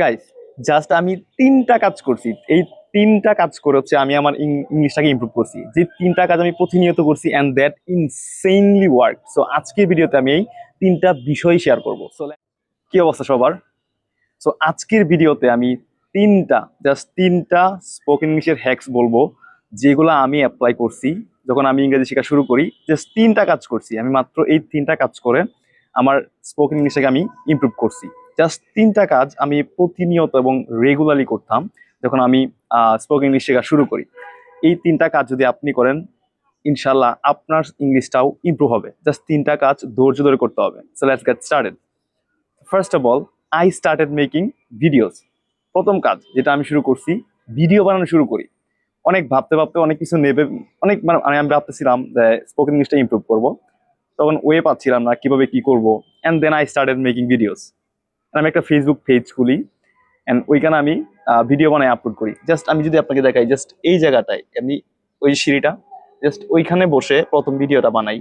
Guys just আমি তিনটা কাজ করছি। এই তিনটা কাজ করে হচ্ছে আমি আমার ইংলিশটাকে ইমপ্রুভ করছি। যে তিনটা কাজ আমি প্রতিনিয়ত করছি and that insanely work so আজকের ভিডিওতে আমি এই তিনটা বিষয় শেয়ার করব। সো কি অবস্থা সবার? সো আজকের ভিডিওতে আমি তিনটা জাস্ট তিনটা স্পোকেন ইংলিশের হ্যাক্স বলব, যেগুলো আমি অ্যাপ্লাই করছি। যখন আমি ইংরেজি শেখা শুরু করি জাস্ট তিনটা কাজ করছি। আমি মাত্র এই তিনটা কাজ করে আমার স্পোকেন ইংলিশটাকে আমি ইমপ্রুভ করছি। জাস্ট তিনটা কাজ আমি প্রতিনিয়ত এবং রেগুলারলি করতাম যখন আমি স্পোকেন ইংলিশ শেখা শুরু করি। এই তিনটা কাজ যদি আপনি করেন ইনশাল্লাহ আপনার ইংলিশটাও ইমপ্রুভ হবে। জাস্ট তিনটা কাজ ধৈর্য ধরে করতে হবে। So let's get started first of all I started making videos প্রথম কাজ যেটা আমি শুরু করছি ভিডিও বানানো শুরু করি। অনেক ভাবতে ভাবতে অনেক কিছু নেবে, অনেক মানে আমি আমি ভাবতেছিলাম যে স্পোকেন ইংলিশটা ইমপ্রুভ করব। তখন ওয়ে পাচ্ছিলাম না কীভাবে কি করব। And then I started making videos আমি একটা ফেসবুক পেজ খুলি অ্যান্ড ওইখানে আমি ভিডিও বানাই আপলোড করি। জাস্ট আমি যদি আপনাকে দেখাই জাস্ট এই জায়গাটায়, আমি ওই সিঁড়িটা জাস্ট ওইখানে বসে প্রথম ভিডিওটা বানাই।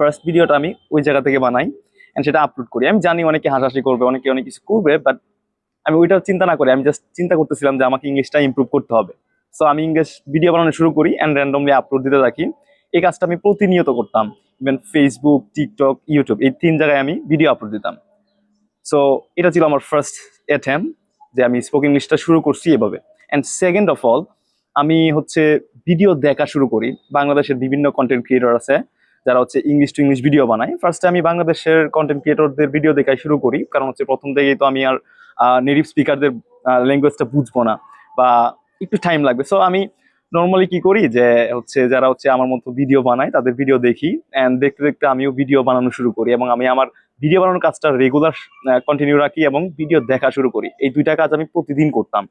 ফার্স্ট ভিডিওটা আমি ওই জায়গা থেকে বানাই অ্যান্ড সেটা আপলোড করি। আমি জানি অনেকে হাসাহাসি করবে, অনেকে অনেক কিছু করবে বাট আমি ওইটা চিন্তা না করে, আমি জাস্ট চিন্তা করতেছিলাম যে আমাকে ইংলিশটা ইমপ্রুভ করতে হবে। সো আমি ইংলিশ ভিডিও বানানো শুরু করি অ্যান্ড র্যান্ডমলি আপলোড দিতে থাকি। এই কাজটা আমি প্রতিনিয়ত করতাম। ইভেন ফেসবুক টিকটক ইউটিউব এই তিন জায়গায় আমি ভিডিও আপলোড দিতাম। সো এটা ছিল আমার ফার্স্ট অ্যাটেম্প যে আমি স্পোক ইংলিশটা শুরু করছি এভাবে। অ্যান্ড সেকেন্ড অফ অল আমি হচ্ছে ভিডিও দেখা শুরু করি। বাংলাদেশের বিভিন্ন কন্টেন্ট ক্রিয়েটর আছে, যারা হচ্ছে ইংলিশ টু ইংলিশ ভিডিও বানায়। ফার্স্টে আমি বাংলাদেশের কন্টেন্ট ক্রিয়েটরদের ভিডিও দেখাই শুরু করি। কারণ হচ্ছে প্রথম থেকেই তো আমি আর নেটিভ স্পিকারদের ল্যাঙ্গুয়েজটা বুঝব না বা একটু টাইম লাগবে। সো আমি নর্মালি কি করি যে হচ্ছে যারা হচ্ছে আমার মতো ভিডিও বানায়, তাদের ভিডিও দেখি। অ্যান্ড দেখতে দেখতে আমিও ভিডিও বানানো শুরু করি এবং আমি আমার ভিডিও বানানোর কাজটা রেগুলার কন্টিনিউ রাখি এবং ভিডিও দেখা শুরু করি। এই দুইটা কাজ আমি প্রতিদিন করতাম।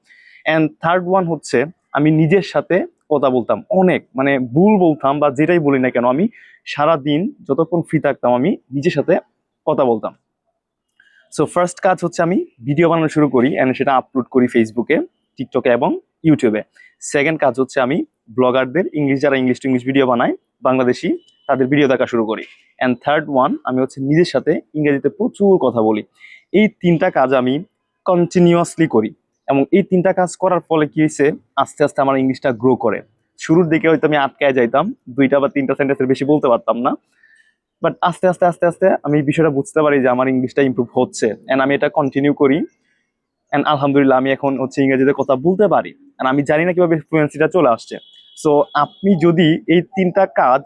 অ্যান্ড থার্ড ওয়ান হচ্ছে, আমি নিজের সাথে কথা বলতাম অনেক। মানে ভুল বলতাম বা যেটাই বলি না কেন, আমি সারা দিন যতক্ষণ ফ্রি থাকতাম, আমি নিজের সাথে কথা বলতাম। সো ফার্স্ট কাজ হচ্ছে, আমি ভিডিও বানানো শুরু করি অ্যান্ড সেটা আপলোড করি ফেসবুকে টিকটকে এবং ইউটিউবে সেকেন্ড কাজ হচ্ছে, আমি ব্লগারদের ইংলিশ যারা ইংলিশ টু ইংলিশ ভিডিও বানায়, বাংলাদেশি তাদের ভিডিও দেখা শুরু করি। অ্যান্ড থার্ড ওয়ান আমি হচ্ছে নিজের সাথে ইংরেজিতে প্রচুর কথা বলি। এই তিনটা কাজ আমি কন্টিনিউয়াসলি করি। এবং এই তিনটা কাজ করার ফলে কি হয়েছে? আস্তে আস্তে আমার ইংলিশটা গ্রো করে। শুরুর দিকে হয়তো আমি আটকায় যাইতাম, দুইটা বা তিনটা সেন্টেন্সের বেশি বলতে পারতাম না। বাট আস্তে আস্তে আস্তে আস্তে আমি বিষয়টা বুঝতে পারি যে আমার ইংলিশটা ইমপ্রুভ হচ্ছে। অ্যান্ড আমি এটা কন্টিনিউ করি। অ্যান্ড আলহামদুলিল্লাহ আমি এখন হচ্ছে ইংরেজিতে কথা বলতে পারি। অ্যান্ড আমি জানি না কীভাবে ফ্লুয়েন্সিটা চলে আসছে। সো আপনি যদি এই তিনটা কাজ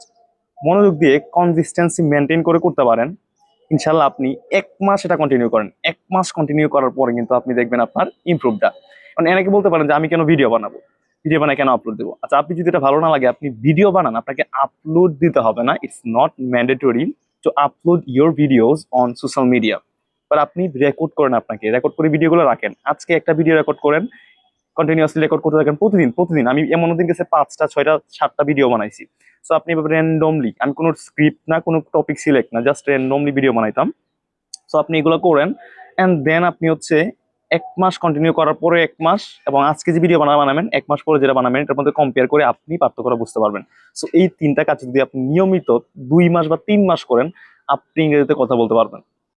মনোযোগ দিয়ে কনসিস্টেন্সি মেনটেন করে করতে পারেন। ইনশাল্লাহ আপনি এক মাস এটা কন্টিনিউ করেন। এক মাস কন্টিনিউ করার পরে কিন্তু আপনি দেখবেন আপনার ইমপ্রুভটা মানে এনেকে বলতে পারেন যে, আমি কেন ভিডিও বানাবো? ভিডিও বানায় কেন আপলোড দেবো? আচ্ছা আপনি যদি এটা ভালো না লাগে, আপনি ভিডিও বানান, আপনাকে আপলোড দিতে হবে না। It's not mandatory to upload your videos on social media but আপনি রেকর্ড করেন আপনাকে। রেকর্ড করে ভিডিওগুলো রাখেন। আজকে একটা ভিডিও রেকর্ড করেন কন্টিনিউসলি রেকর্ড করতে থাকেন প্রতিদিন প্রতিদিন। আমি এমন দিন গেছে পাঁচটা, ছয়টা, সাতটা ভিডিও বানাইছি। সো আপনি র্যান্ডমলি আমি কোনো স্ক্রিপ্ট না, কোনো টপিক সিলেক্ট না জাস্ট র্যান্ডমলি ভিডিও বানাইতাম। সো আপনি এগুলো করেন অ্যান্ড দেন আপনি হচ্ছে এক মাস কন্টিনিউ করার পরে এক মাস, এবং আজকে যে ভিডিও বানা, বানাবেন, এক মাস পরে যেটা বানাবেন, এটার মধ্যে কম্পেয়ার করে আপনি পার্থক্যটা বুঝতে পারবেন। সো এই তিনটা কাজ যদি আপনি নিয়মিত দুই মাস বা তিন মাস করেন, আপনি ইংরেজিতে কথা বলতে পারবেন।